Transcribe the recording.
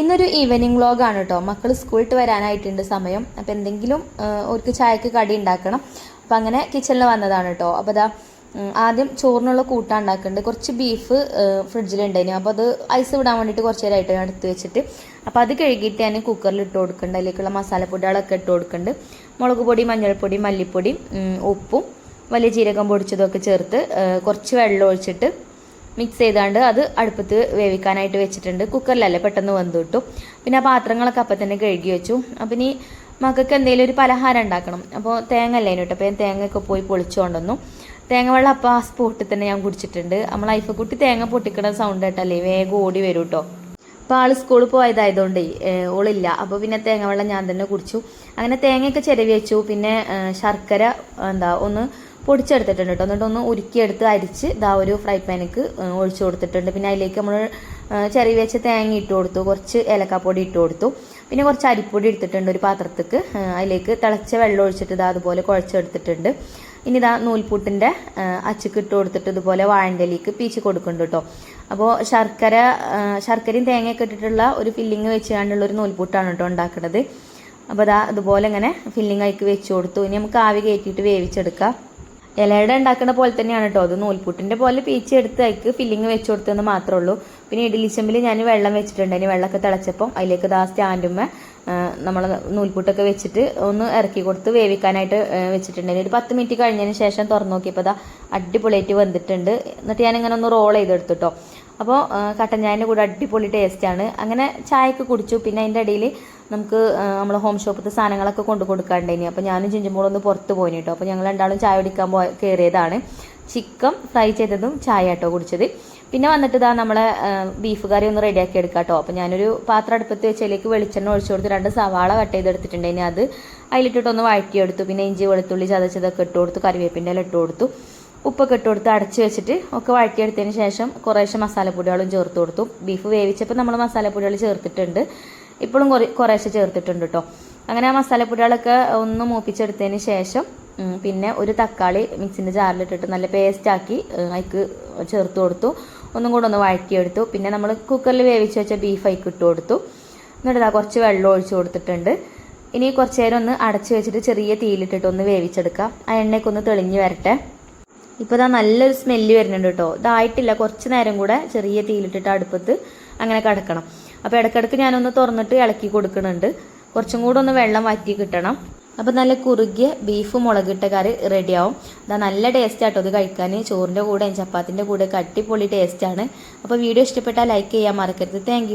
ഇന്നൊരു ഈവനിങ് വ്ളോഗാണ് കേട്ടോ മക്കൾ സ്കൂളിട്ട് വരാനായിട്ടുണ്ട് സമയം. അപ്പോൾ എന്തെങ്കിലും അവർക്ക് ചായക്ക് കടി ഉണ്ടാക്കണം അപ്പം അങ്ങനെ കിച്ചണിൽ വന്നതാണ് കേട്ടോ അപ്പോൾ അതാ ആദ്യം ചോറിനുള്ള കൂട്ടാണ് ഉണ്ടാക്കുന്നുണ്ട് കുറച്ച് ബീഫ് ഫ്രിഡ്ജിലുണ്ടായിരുന്നു അപ്പോൾ അത് ഐസ് വിടാൻ വേണ്ടിയിട്ട് കുറച്ച് നേരമായിട്ട് ഞാൻ എടുത്ത് വെച്ചിട്ട്. അപ്പോൾ അത് കഴുകിയിട്ട് ഞാൻ കുക്കറിൽ ഇട്ട് കൊടുക്കുന്നുണ്ട് അതിലേക്കുള്ള മസാലപ്പൊടികളൊക്കെ ഇട്ട് കൊടുക്കുന്നുണ്ട് മുളക് പൊടി മഞ്ഞൾപ്പൊടി മല്ലിപ്പൊടി ഉപ്പും വലിയ ജീരകം പൊടിച്ചതൊക്കെ ചേർത്ത് കുറച്ച് വെള്ളം ഒഴിച്ചിട്ട് മിക്സ് ചെയ്താണ്ട് അത് അടുപ്പത്ത് വേവിക്കാനായിട്ട് വെച്ചിട്ടുണ്ട്. കുക്കറിലല്ലേ പെട്ടെന്ന് വന്നു കിട്ടും. പിന്നെ ആ പാത്രങ്ങളൊക്കെ അപ്പം തന്നെ കഴുകി വെച്ചു. അപ്പം ഇനി മക്കൾക്ക് എന്തെങ്കിലും ഒരു പലഹാരം ഉണ്ടാക്കണം. അപ്പോൾ തേങ്ങ അല്ലേ കേട്ടോ അപ്പോൾ ഞാൻ തേങ്ങയൊക്കെ പോയി പൊളിച്ചുകൊണ്ടുവന്നു. തേങ്ങ വെള്ളം അപ്പം ആ സ്പോട്ടിൽ തന്നെ ഞാൻ കുടിച്ചിട്ടുണ്ട്. നമ്മൾ ഐഫക്കുട്ടി തേങ്ങ പൊട്ടിക്കണ സൗണ്ട് കേട്ടല്ലേ? വേഗം ഓടി വരും കേട്ടോ അപ്പോൾ ആൾ സ്കൂളിൽ പോയതായതുകൊണ്ടേ ഓളില്ല. അപ്പോൾ പിന്നെ തേങ്ങ വെള്ളം ഞാൻ തന്നെ കുടിച്ചു. അങ്ങനെ തേങ്ങയൊക്കെ ചിരവി വെച്ചു. പിന്നെ ശർക്കര എന്താ ഒന്ന് പൊടിച്ചെടുത്തിട്ടുണ്ട് കേട്ടോ. എന്നിട്ട് ഒന്ന് ഉരുക്കിയെടുത്ത് അരിച്ച് ഇതാ ഒരു ഫ്രൈ പാനിക്ക് ഒഴിച്ചു കൊടുത്തിട്ടുണ്ട്. പിന്നെ അതിലേക്ക് നമ്മൾ ചെറിയ വെച്ച തേങ്ങ ഇട്ട് കൊടുത്തു. കുറച്ച് ഏലക്കാപ്പൊടി ഇട്ട് കൊടുത്തു. പിന്നെ കുറച്ച് അരിപ്പൊടി എടുത്തിട്ടുണ്ട് ഒരു പാത്രത്തേക്ക്. അതിലേക്ക് തിളച്ച വെള്ളം ഒഴിച്ചിട്ട് ഇതാ അതുപോലെ കുഴച്ചെടുത്തിട്ടുണ്ട്. ഇനി ഇതാ നൂൽപൂട്ടിന്റെ അച്ചുക്ക് ഇട്ട് കൊടുത്തിട്ട് ഇതുപോലെ വാഴന്റെലേക്ക് പീച്ച് കൊടുക്കുന്നുണ്ട് കേട്ടോ. അപ്പോൾ ശർക്കര ശർക്കരയും തേങ്ങയൊക്കെ ഇട്ടിട്ടുള്ള ഒരു ഫില്ലിങ് വെച്ച് കണ്ടുള്ള ഒരു നൂൽപൂട്ടാണ് കേട്ടോ ഉണ്ടാക്കുന്നത് അപ്പോൾ അതാ അതുപോലെ ഇങ്ങനെ ഫില്ലിങ് ആയിക്ക് വെച്ച് കൊടുത്തു. ഇനി നമുക്ക് ആവി കയറ്റിയിട്ട് വേവിച്ചെടുക്കാം. ഇലയുടെ ഉണ്ടാക്കുന്ന പോലെ തന്നെയാണ് കേട്ടോ അത് നൂൽപുട്ടിന്റെ പോലെ പീച്ച് എടുത്ത് അതിക്ക് ഫില്ലിങ് വെച്ച് കൊടുത്തെന്ന് മാത്രമേ ഉള്ളൂ പിന്നെ ഇഡ്ഡലി ചെമ്പിൽ ഞാൻ വെള്ളം വെച്ചിട്ടുണ്ട്. അതിന് വെള്ളമൊക്കെ തിളച്ചപ്പം അതിലേക്ക് ദാ സ്റ്റാൻഡുമ്മ നമ്മൾ നൂൽപുട്ടൊക്കെ വെച്ചിട്ട് ഒന്ന് ഇറക്കി കൊടുത്ത് വേവിക്കാനായിട്ട് ആ, വെച്ചിട്ടുണ്ട്. ഒരു പത്ത് മിനിറ്റ് കഴിഞ്ഞതിന് ശേഷം തുറന്നു നോക്കിയപ്പോൾ ദാ അടിപൊളിയായിട്ട് വന്നിട്ടുണ്ട് എന്നിട്ട് ഞാനിങ്ങനെ ഒന്ന് റോൾ ചെയ്തെടുത്തു കേട്ടോ അപ്പോൾ കട്ടൻ ചായന്റെ കൂടെ അടിപൊളി ടേസ്റ്റാണ് അങ്ങനെ ചായയൊക്കെ കുടിച്ചു. പിന്നെ അതിന്റെ ഇടയിൽ നമുക്ക് നമ്മൾ ഹോം ഷോപ്പിലത്തെ സാധനങ്ങളൊക്കെ കൊണ്ട് കൊടുക്കാണ്ടേനി അപ്പോൾ ഞാനും ചിഞ്ചുമ്പോളൊന്ന് പുറത്ത് പോയി കേട്ടോ അപ്പോൾ ഞങ്ങൾ രണ്ടാളും ചായ കുടിക്കാൻ പോ കയറിയതാണ് ചിക്കൻ ഫ്രൈ ചെയ്തതും ചായ കേട്ടോ കുടിച്ചത്. പിന്നെ വന്നിട്ട് ഇതാ നമ്മളെ ബീഫ് കറി ഒന്ന് റെഡിയാക്കി എടുക്കാം കേട്ടോ അപ്പോൾ ഞാനൊരു പാത്രം അടുപ്പത്ത് വെച്ചതിലേക്ക് വെളിച്ചെണ്ണ ഒഴിച്ചു കൊടുത്ത് രണ്ട് സവാള കട്ട് ചെയ്ത് ഇനി അത് അതിലിട്ടിട്ടൊന്ന് വഴറ്റിയെടുത്തു. പിന്നെ ഇഞ്ചി വെളുത്തുള്ളി ചതച്ചതൊക്കെ ഇട്ട് കൊടുത്തു. കറിവേപ്പിന്റെ ഇട്ട് കൊടുത്തു. ഉപ്പൊക്കെ ഇട്ട് കൊടുത്ത് അടച്ച് വെച്ചിട്ട് ഒക്കെ വഴറ്റിയെടുത്തതിന് ശേഷം കുറേശ്ശെ മസാലപ്പൊടികളും ചേർത്ത് കൊടുത്തു. ബീഫ് വേവിച്ചപ്പോൾ നമ്മൾ മസാലപ്പൊടികൾ ചേർത്തിട്ടുണ്ട്. ഇപ്പോഴും കുറേ കുറേശ്ശെ ചേർത്തിട്ടുണ്ട് കേട്ടോ അങ്ങനെ ആ മസാലപ്പൊടികളൊക്കെ ഒന്ന് മൂപ്പിച്ചെടുത്തതിന് ശേഷം പിന്നെ ഒരു തക്കാളി മിക്സിന്റെ ജാറിലിട്ടിട്ട് നല്ല പേസ്റ്റാക്കി അതിക്ക് ചേർത്ത് കൊടുത്തു. ഒന്നും കൂടെ ഒന്ന് വഴറ്റിയെടുത്തു. പിന്നെ നമ്മൾ കുക്കറിൽ വേവിച്ച് വെച്ച ബീഫ് അതിക്ക് ഇട്ട് കൊടുത്തു. എന്നിട്ട് കുറച്ച് വെള്ളം ഒഴിച്ചു കൊടുത്തിട്ടുണ്ട്. ഇനി കുറച്ച് നേരം ഒന്ന് അടച്ചു വെച്ചിട്ട് ചെറിയ തീയിലിട്ടിട്ട് ഒന്ന് വേവിച്ചെടുക്കാം. ആ എണ്ണയ്ക്കൊന്ന് തെളിഞ്ഞ് വരട്ടെ. ഇപ്പോൾ ഇതാ നല്ലൊരു സ്മെല്ല് വരുന്നുണ്ട് കേട്ടോ. ഇതായിട്ടില്ല. കുറച്ച് നേരം കൂടെ ചെറിയ തീയിലിട്ടിട്ട് അടുപ്പത്ത് അങ്ങനെ കിടക്കണം. അപ്പോൾ ഇടയ്ക്കിടയ്ക്ക് ഞാനൊന്ന് തുറന്നിട്ട് ഇളക്കി കൊടുക്കുന്നുണ്ട്. കുറച്ചും കൂടെ ഒന്ന് വെള്ളം വറ്റി കിട്ടണം. അപ്പോൾ നല്ല കുറുകിയ ബീഫ് മുളകിട്ട കറി റെഡിയാവും അതാ നല്ല ടേസ്റ്റ് ആട്ടോ ഇത് കഴിക്കാൻ. ചോറിന്റെ കൂടെയും ചപ്പാത്തിന്റെ കൂടെ കട്ടിപ്പൊളി അടിപൊളി ടേസ്റ്റാണ് അപ്പോൾ വീഡിയോ ഇഷ്ടപ്പെട്ടാൽ ലൈക്ക് ചെയ്യാൻ മറക്കരുത്. താങ്ക്